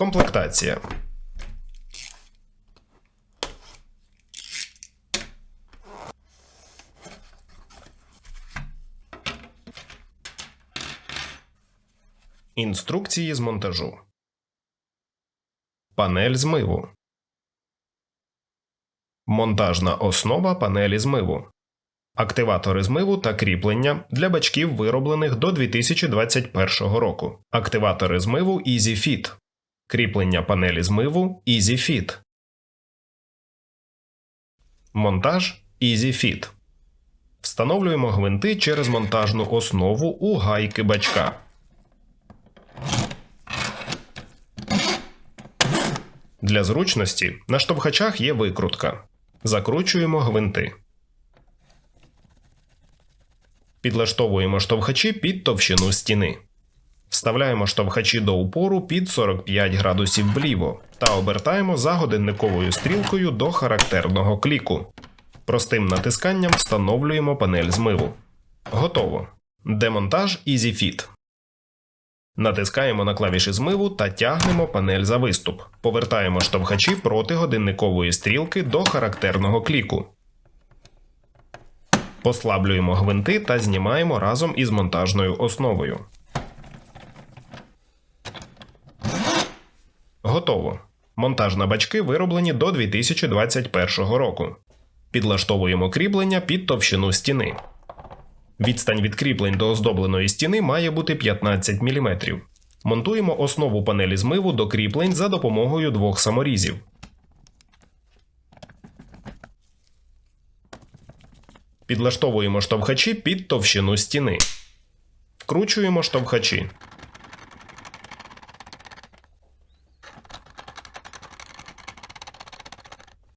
Комплектація. Інструкції з монтажу. Панель змиву. Монтажна основа панелі змиву. Активатори змиву та кріплення для бачків, вироблених до 2021 року. Активатори змиву EasyFit. Кріплення панелі змиву EasyFit. Монтаж EasyFit. Встановлюємо гвинти через монтажну основу у гайки бачка. Для зручності на штовхачах є викрутка. Закручуємо гвинти. Підлаштовуємо штовхачі під товщину стіни. Вставляємо штовхачі до упору під 45 градусів вліво та обертаємо за годинниковою стрілкою до характерного кліку. Простим натисканням встановлюємо панель змиву. Готово. Демонтаж EasyFit. Натискаємо на клавіші змиву та тягнемо панель за виступ. Повертаємо штовхачі проти годинникової стрілки до характерного кліку. Послаблюємо гвинти та знімаємо разом із монтажною основою. Готово. Монтаж на бачки вироблені до 2021 року. Підлаштовуємо кріплення під товщину стіни. Відстань від кріплень до оздобленої стіни має бути 15 мм. Монтуємо основу панелі змиву до кріплень за допомогою двох саморізів. Підлаштовуємо штовхачі під товщину стіни. Вкручуємо штовхачі.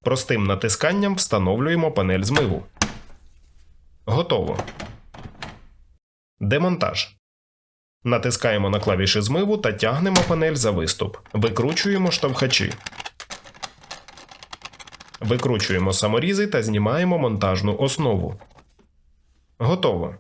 Простим натисканням встановлюємо панель змиву. Готово. Демонтаж. Натискаємо на клавіші змиву та тягнемо панель за виступ. Викручуємо штовхачі. Викручуємо саморізи та знімаємо монтажну основу. Готово.